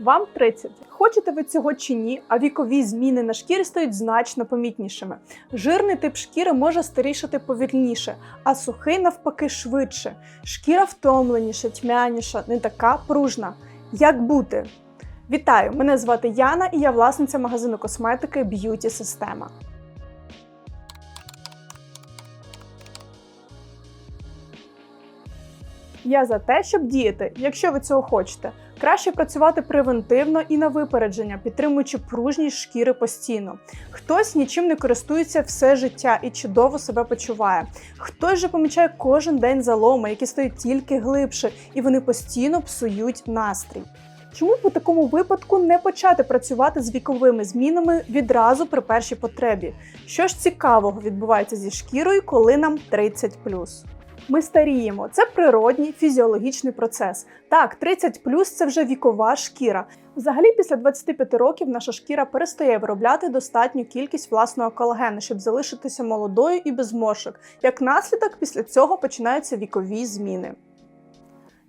Вам 30. Хочете ви цього чи ні, а вікові зміни на шкірі стають значно помітнішими. Жирний тип шкіри може старішати повільніше, а сухий навпаки швидше. Шкіра втомленіша, тьмяніша, не така пружна. Як бути? Вітаю! Мене звати Яна і я власниця магазину косметики Beauty Система. Я за те, щоб діяти, якщо ви цього хочете. Краще працювати превентивно і на випередження, підтримуючи пружність шкіри постійно. Хтось нічим не користується все життя і чудово себе почуває. Хтось же помічає кожен день заломи, які стають тільки глибше, і вони постійно псують настрій. Чому у такому випадку не почати працювати з віковими змінами відразу при першій потребі? Що ж цікавого відбувається зі шкірою, коли нам 30 ми старіємо. Це природній фізіологічний процес. Так, 30 плюс це вже вікова шкіра. Взагалі, після 25 років наша шкіра перестає виробляти достатню кількість власного колагену, щоб залишитися молодою і без зморшок. Як наслідок, після цього починаються вікові зміни.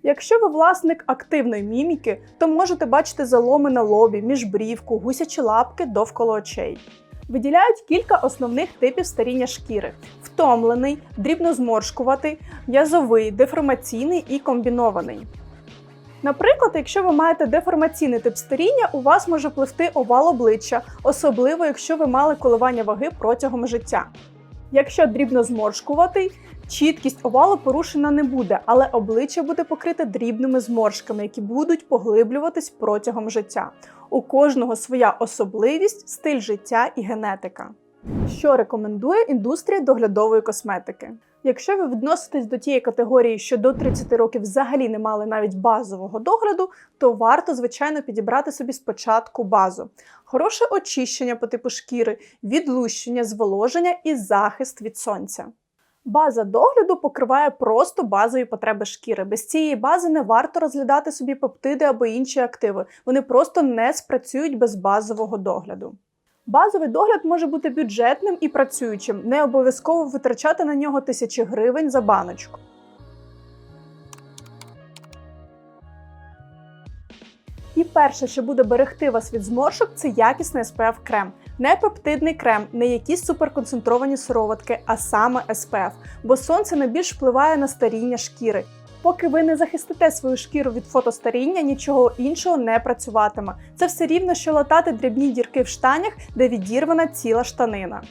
Якщо ви власник активної міміки, то можете бачити заломи на лобі, міжбрівку, гусячі лапки довкола очей. Виділяють кілька основних типів старіння шкіри: втомлений, дрібнозморшкуватий, язовий, деформаційний і комбінований. Наприклад, якщо ви маєте деформаційний тип старіння, у вас може пливти овал обличчя, особливо якщо ви мали коливання ваги протягом життя. Якщо дрібнозморшкуватий, чіткість овалу порушена не буде, але обличчя буде покрите дрібними зморшками, які будуть поглиблюватись протягом життя. У кожного своя особливість, стиль життя і генетика. Що рекомендує індустрія доглядової косметики? Якщо ви відноситесь до тієї категорії, що до 30 років взагалі не мали навіть базового догляду, то варто, звичайно, підібрати собі спочатку базу. Хороше очищення по типу шкіри, відлущення, зволоження і захист від сонця. База догляду покриває просто базові потреби шкіри. Без цієї бази не варто розглядати собі пептиди або інші активи. Вони просто не спрацюють без базового догляду. Базовий догляд може бути бюджетним і працюючим, не обов'язково витрачати на нього тисячі гривень за баночку. І перше, що буде берегти вас від зморшок, це якісний SPF крем. Не пептидний крем, не якісь суперконцентровані сироватки, а саме SPF, бо сонце найбільш впливає на старіння шкіри. Поки ви не захистите свою шкіру від фотостаріння, нічого іншого не працюватиме. Це все рівно, що латати дрібні дірки в штанях, де відірвана ціла штанина.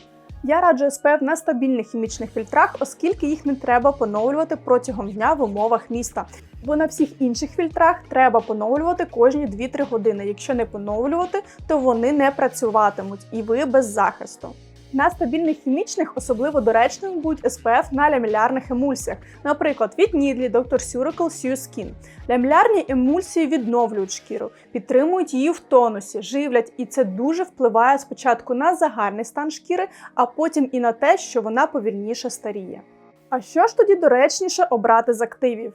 Я раджу SPF на стабільних хімічних фільтрах, оскільки їх не треба поновлювати протягом дня в умовах міста. Бо на всіх інших фільтрах треба поновлювати кожні 2-3 години. Якщо не поновлювати, то вони не працюватимуть і ви без захисту. На стабільних хімічних особливо доречними будуть SPF на лямілярних емульсіях, наприклад, від Needly, Dr. Suracle Sue Skin. Лямілярні емульсії відновлюють шкіру, підтримують її в тонусі, живлять, і це дуже впливає спочатку на загальний стан шкіри, а потім і на те, що вона повільніше старіє. А що ж тоді доречніше обрати з активів?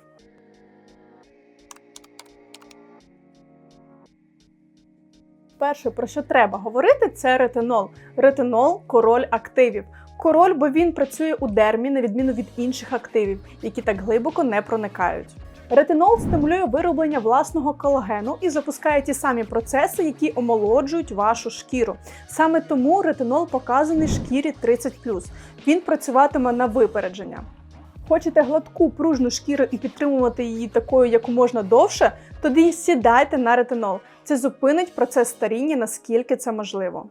Перше, про що треба говорити, це ретинол. Ретинол король активів. Король, бо він працює у дермі, на відміну від інших активів, які так глибоко не проникають. Ретинол стимулює вироблення власного колагену і запускає ті самі процеси, які омолоджують вашу шкіру. Саме тому ретинол показаний шкірі 30 Він працюватиме на випередження. Хочете гладку пружну шкіру і підтримувати її такою як можна довше, тоді сідайте на ретинол. Це зупинить процес старіння, наскільки це можливо.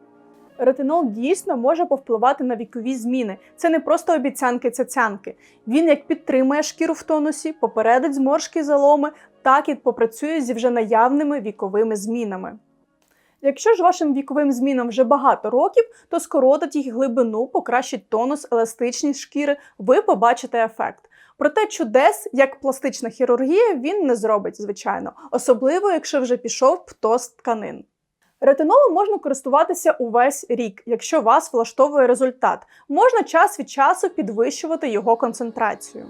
Ретинол дійсно може повпливати на вікові зміни. Це не просто обіцянки цяцянки. Він як підтримує шкіру в тонусі, попередить зморшки і заломи, так і попрацює зі вже наявними віковими змінами. Якщо ж вашим віковим змінам вже багато років, то скоротить їх глибину, покращить тонус, еластичність шкіри, ви побачите ефект. Проте чудес, як пластична хірургія, він не зробить, звичайно, особливо якщо вже пішов птоз тканин. Ретинолом можна користуватися увесь рік, якщо вас влаштовує результат. Можна час від часу підвищувати його концентрацію.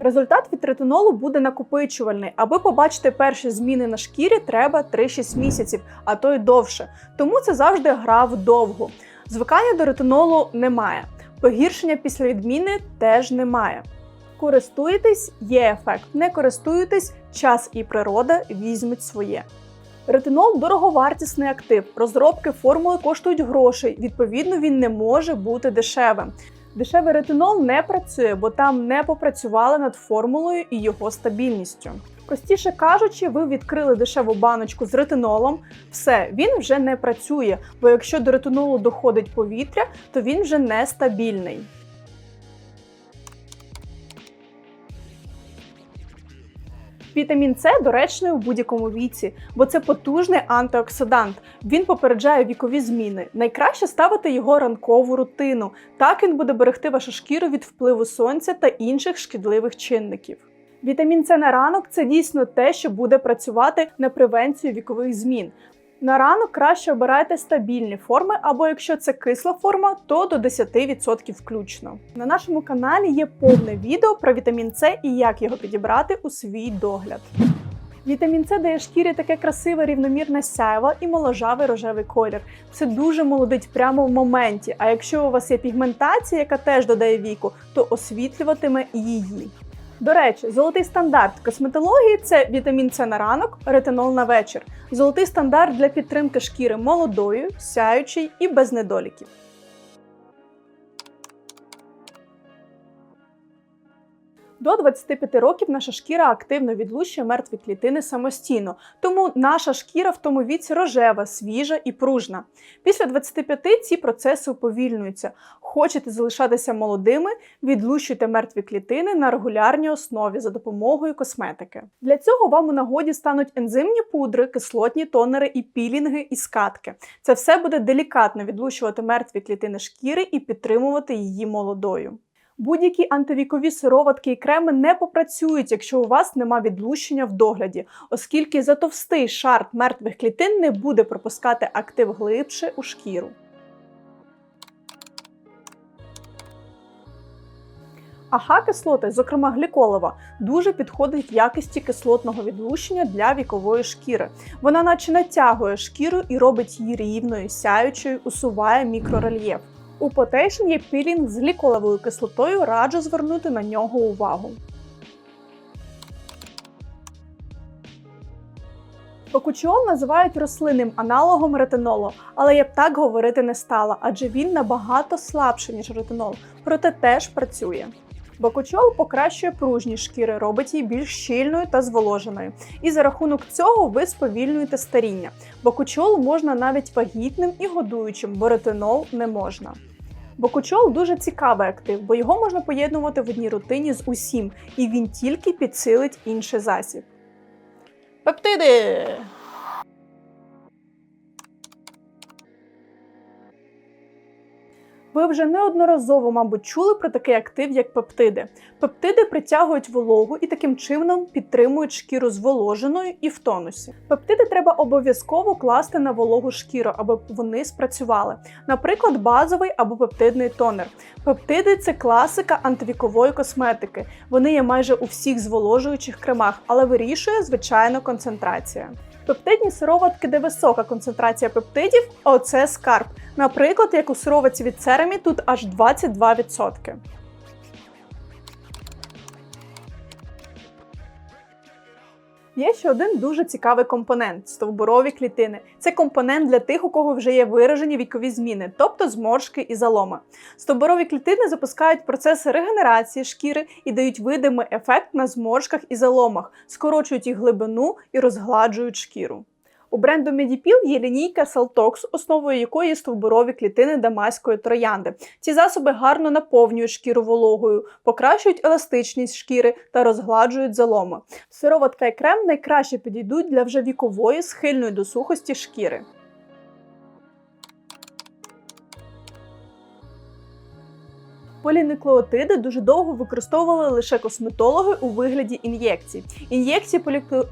Результат від ретинолу буде накопичувальний. Аби побачити перші зміни на шкірі, треба 3-6 місяців, а то й довше. Тому це завжди гра вдовгу. Звикання до ретинолу немає. Погіршення після відміни теж немає. Користуєтесь, є ефект. Не користуєтесь, час і природа візьмуть своє. Ретинол дороговартісний актив. Розробки формули коштують грошей. Відповідно, він не може бути дешевим. Дешевий ретинол не працює, бо там не попрацювали над формулою і його стабільністю. Простіше кажучи, ви відкрили дешеву баночку з ретинолом, все, він вже не працює, бо якщо до ретинолу доходить повітря, то він вже нестабільний. Вітамін С доречний у будь-якому віці, бо це потужний антиоксидант. Він попереджає вікові зміни. Найкраще ставити його ранкову рутину. Так він буде берегти вашу шкіру від впливу сонця та інших шкідливих чинників. Вітамін С на ранок це дійсно те, що буде працювати на превенцію вікових змін. На ранок краще обирайте стабільні форми, або якщо це кисла форма, то до 10% включно. На нашому каналі є повне відео про вітамін С і як його підібрати у свій догляд. Вітамін С дає шкірі таке красиве рівномірне сяйво і моложавий рожевий колір. Це дуже молодить прямо в моменті. А якщо у вас є пігментація, яка теж додає віку, то освітлюватиме її. До речі, золотий стандарт косметології це вітамін С на ранок, ретинол на вечір. Золотий стандарт для підтримки шкіри молодою, сяючої і без недоліків. До 25 років наша шкіра активно відлущує мертві клітини самостійно, тому наша шкіра в тому віці рожева, свіжа і пружна. Після 25 ці процеси уповільнюються. Хочете залишатися молодими, відлущуйте мертві клітини на регулярній основі за допомогою косметики. Для цього вам у нагоді стануть ензимні пудри, кислотні тонери і пілінги і скатки. Це все буде делікатно відлущувати мертві клітини шкіри і підтримувати її молодою. Будь-які антивікові сироватки і креми не попрацюють, якщо у вас нема відлущення в догляді, оскільки затовстий шар мертвих клітин не буде пропускати актив глибше у шкіру. АХ-кислоти, зокрема гліколова, дуже підходить в якості кислотного відлущення для вікової шкіри. Вона наче натягує шкіру і робить її рівною, сяючою, усуває мікрорельєф. У Potation є пілінг з ліколовою кислотою, раджу звернути на нього увагу. Бакучіол називають рослинним аналогом ретинолу, але я б так говорити не стала, адже він набагато слабший, ніж ретинол, проте теж працює. Бакучол покращує пружність шкіри, робить її більш щільною та зволоженою. І за рахунок цього ви сповільнюєте старіння. Бакучол можна навіть вагітним і годуючим, бо ретинол не можна. Бокучол дуже цікавий актив, бо його можна поєднувати в одній рутині з усім, і він тільки підсилить інший засіб. Пептиди! Ви вже неодноразово, мабуть, чули про такий актив, як пептиди. Пептиди притягують вологу і таким чином підтримують шкіру зволоженою і в тонусі. Пептиди треба обов'язково класти на вологу шкіру, аби вони спрацювали. Наприклад, базовий або пептидний тонер. Пептиди це класика антивікової косметики. Вони є майже у всіх зволожуючих кремах, але вирішує звичайно концентрація. Пептидні сироватки, де висока концентрація пептидів, оце скарб. Наприклад, як у сироватці від церемі тут аж 22%. Є ще один дуже цікавий компонент стовбурові клітини. Це компонент для тих, у кого вже є виражені вікові зміни, тобто зморшки і заломи. Стовбурові клітини запускають процеси регенерації шкіри і дають видимий ефект на зморшках і заломах, скорочують їх глибину і розгладжують шкіру. У бренду Medipil є лінійка Saltox, основою якої є стовбурові клітини дамаської троянди. Ці засоби гарно наповнюють шкіру вологою, покращують еластичність шкіри та розгладжують заломи. Сироватка і крем найкраще підійдуть для вже вікової, схильної до сухості шкіри. Полінуклеотиди дуже довго використовували лише косметологи у вигляді ін'єкцій. Ін'єкції полікле...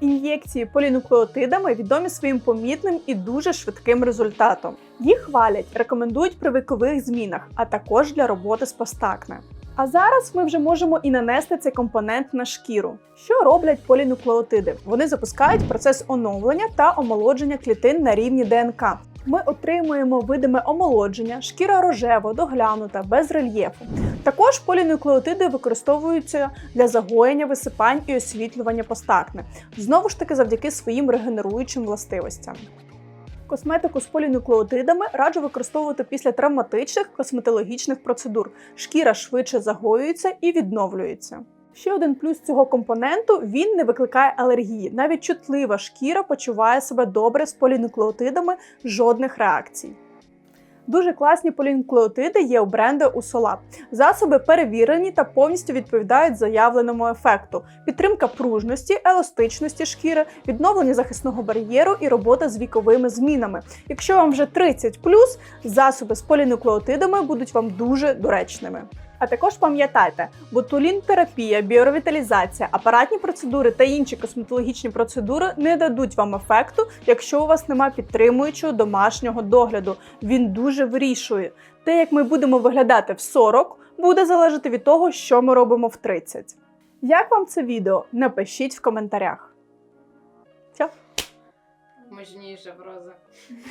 Ін'єкції полінуклеотидами відомі своїм помітним і дуже швидким результатом. Їх хвалять, рекомендують при вікових змінах, а також для роботи з постакне. А зараз ми вже можемо і нанести цей компонент на шкіру. Що роблять полінуклеотиди? Вони запускають процес оновлення та омолодження клітин на рівні ДНК. Ми отримуємо видиме омолодження, шкіра рожева, доглянута, без рельєфу. Також полінуклеотиди використовуються для загоєння висипань і освітлювання постакни, знову ж таки завдяки своїм регенеруючим властивостям. Косметику з полінуклеотидами раджу використовувати після травматичних косметологічних процедур. Шкіра швидше загоюється і відновлюється. Ще один плюс цього компоненту він не викликає алергії. Навіть чутлива шкіра почуває себе добре з полінуклеотидами, жодних реакцій. Дуже класні полінуклеотиди є у бренду Усола. Засоби перевірені та повністю відповідають заявленому ефекту: підтримка пружності, еластичності шкіри, відновлення захисного бар'єру і робота з віковими змінами. Якщо вам вже 30 засоби з полінуклеотидами будуть вам дуже доречними. А також пам'ятайте, ботулін-терапія, біоревіталізація, апаратні процедури та інші косметологічні процедури не дадуть вам ефекту, якщо у вас немає підтримуючого домашнього догляду. Він дуже вирішує. Те, як ми будемо виглядати в 40, буде залежати від того, що ми робимо в 30. Як вам це відео? Напишіть в коментарях. Все? Мужніша проза.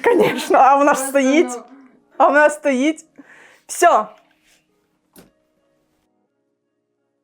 Звісно, а вона ж стоїть. ну, А вона стоїть. Все,